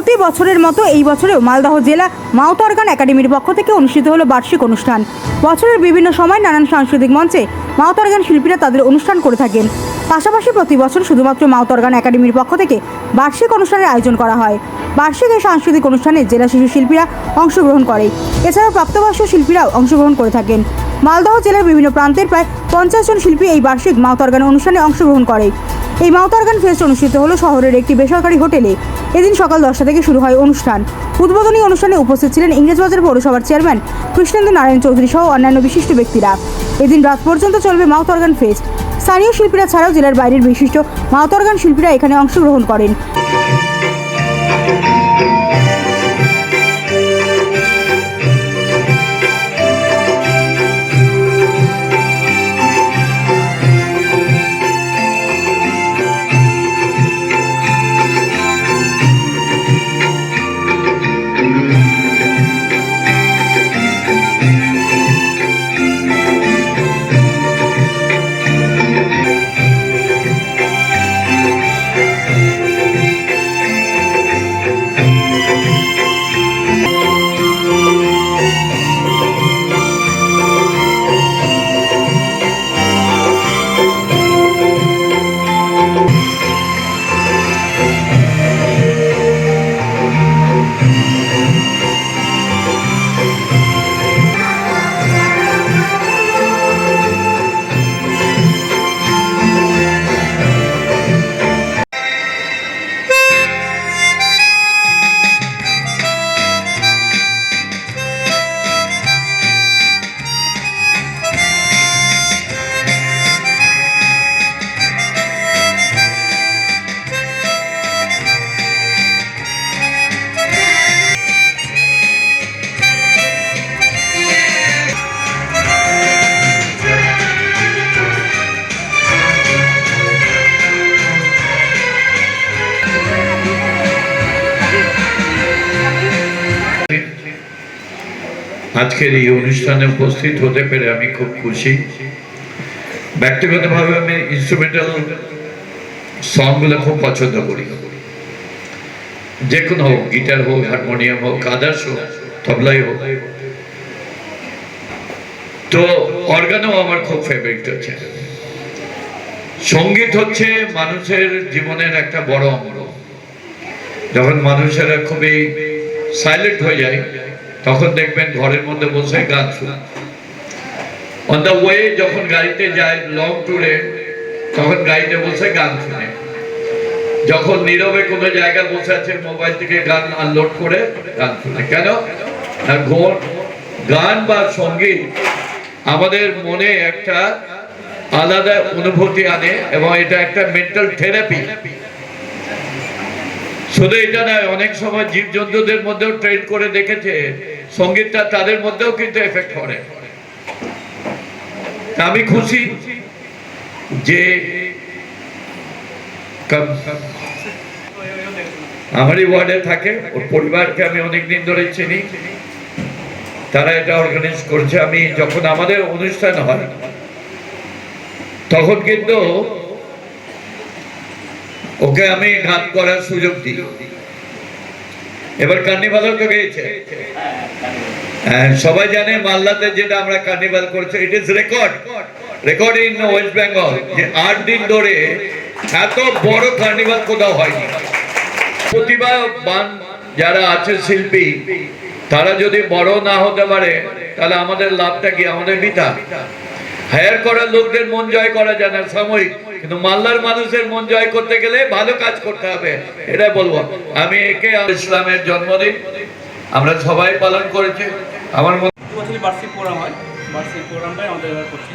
প্রতি বছরের মতো এই বছরেও মালদহ জেলা মাউথ অর্গান একাডেমির পক্ষ থেকে অনুষ্ঠিত হলো বার্ষিক অনুষ্ঠান। বছরের বিভিন্ন সময় নানান সাংস্কৃতিক মঞ্চে মাউথ অর্গান শিল্পীরা তাদের অনুষ্ঠান করে থাকেন। পাশাপাশি প্রতি বছর শুধুমাত্র মাউথ অর্গান একাডেমির পক্ষ থেকে বার্ষিক অনুষ্ঠানের আয়োজন করা হয়। বার্ষিক এই সাংস্কৃতিক অনুষ্ঠানে জেলা শিশু শিল্পীরা অংশগ্রহণ করে। এছাড়াও প্রাপ্তবয়স্ক শিল্পীরাও অংশগ্রহণ করে থাকেন। মালদহ জেলার বিভিন্ন প্রান্তের প্রায় পঞ্চাশ জন শিল্পী এই বার্ষিক মাউথ অর্গান অনুষ্ঠানে অংশগ্রহণ করে। এই মাউথ গান ফেস্ট অনুষ্ঠিত হলো শহরের একটি বেসরকারি হোটেলে। এদিন সকাল দশটা থেকে শুরু হয় অনুষ্ঠান। উদ্বোধনী অনুষ্ঠানে উপস্থিত ছিলেন ইংরেজবাজার পৌরসভার চেয়ারম্যান কৃষ্ণেন্দু নারায়ণ চৌধুরী সহ অন্যান্য বিশিষ্ট ব্যক্তিরা। এদিন রাত পর্যন্ত চলবে মাউথ অর্গান ফেস্ট। স্থানীয় শিল্পীরা ছাড়াও জেলার বাইরের বিশিষ্ট মাউথ অর্গান শিল্পীরা এখানে অংশগ্রহণ করেন। আজকের এই অনুষ্ঠানে উপস্থিত হতে পেরে আমি খুব খুশি। ব্যক্তিগতভাবে আমি ইনস্ট্রুমেন্টাল সংগুলো খুব পছন্দ করি। যে কোনো হোক গিটার হোক হারমোনিয়াম হোক আদার্স হোক, তবলাই হোক। তো অর্গানও আমার খুব ফেভারিট হচ্ছে। সংগীত হচ্ছে মানুষের জীবনের একটা বড় অঙ্গ। যখন মানুষেরা খুবই সাইলেন্ট হয়ে যায় তখন দেখবেন ঘরের মধ্যে বসে গান শুনে। অন দ্য ওয়ে যখন গাড়িতে যায় লং ট্যুরে তখন গাড়িতে বসে গান শুনে। যখন নীরবে কোনো জায়গায় বসে আছে মোবাইল থেকে গান আনলোড করে গান শুনে। কেন? ঘোর- গান বা সংগীত আমাদের মনে একটা আলাদা অনুভূতি আনে এবং এটা একটা মেন্টাল থেরাপি শুধু এটা নয়, অনেক সময় জীবজন্তুদের মধ্যেও ট্রেন করে দেখেছে, সঙ্গীতটা তাদের মধ্যেও কিন্তু এফেক্ট করে আমি খুশি যে আমারই ওয়ার্ডে থাকে, ওর পরিবারকে আমি অনেকদিন ধরে চিনি। তারা এটা অর্গানাইজ করছে। আমি যখন আমাদের অনুষ্ঠান হয়, তখন কিন্তু ওকে আমি গান করার সুযোগ দিই এবার কার্নিভালও তো গেছে হ্যাঁ, সবাই জানে মালদাতে যেটা আমরা কার্নিভাল করছি it is record record in West Bengal যে আট দিন ধরে এত বড় কার্নিভাল কোথাও হয়নি। প্রতিভাবান যারা আছে শিল্পী তারা যদি বড় না হতে পারে তাহলে আমাদের লাভটা কি? আমাদের বৃথা হায়ার করা লোকদের মন জয় করা যায় না সাময়িক। কিন্তু মালদার মানুষের মন জয় করতে গেলে ভালো কাজ করতে হবে এটা বলব। আমি একে ইসলামের জন্মদিন আমরা সবাই পালন করেছি। আমার বছরই বার্ষিক প্রোগ্রাম হয়। বার্ষিক প্রোগ্রামটাই আমাদের এবার করছি।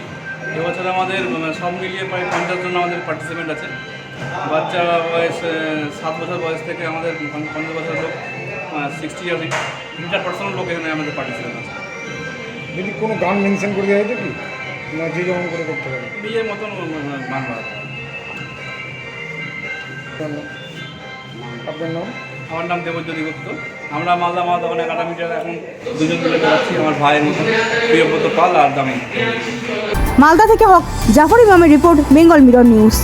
এবছর আমাদের মানে সব মিলিয়ে প্রায় পঞ্চাশ জন আমাদের পার্টিসিপেন্ট আছে। বাচ্চা বয়স সাত বছর বয়স থেকে আমাদের পঞ্চ- পঞ্চাশ বছর লোক সিক্সটি ইয়ার তিনটা পার্সেন্ট লোক এখানে আমাদের পার্টিসিপেন্ট আছে। যদি কোনো গান মেনশন করে দেওয়া হয়েছে কি না যে যেমন করে করতে পারে বিয়ের মতন হয়। আপনার নাম? আমার নাম দেবজ্যোতি গুপ্ত আমরা মালদা মালদা অনেক আটামিটার এখন দুজন মিলে চালাচ্ছি আমার ভাইয়ের মতন প্রিয়ব্রত পাল আর দামি মালদা থেকে হক জাফর ইমামের রিপোর্ট বেঙ্গল মিরর নিউজ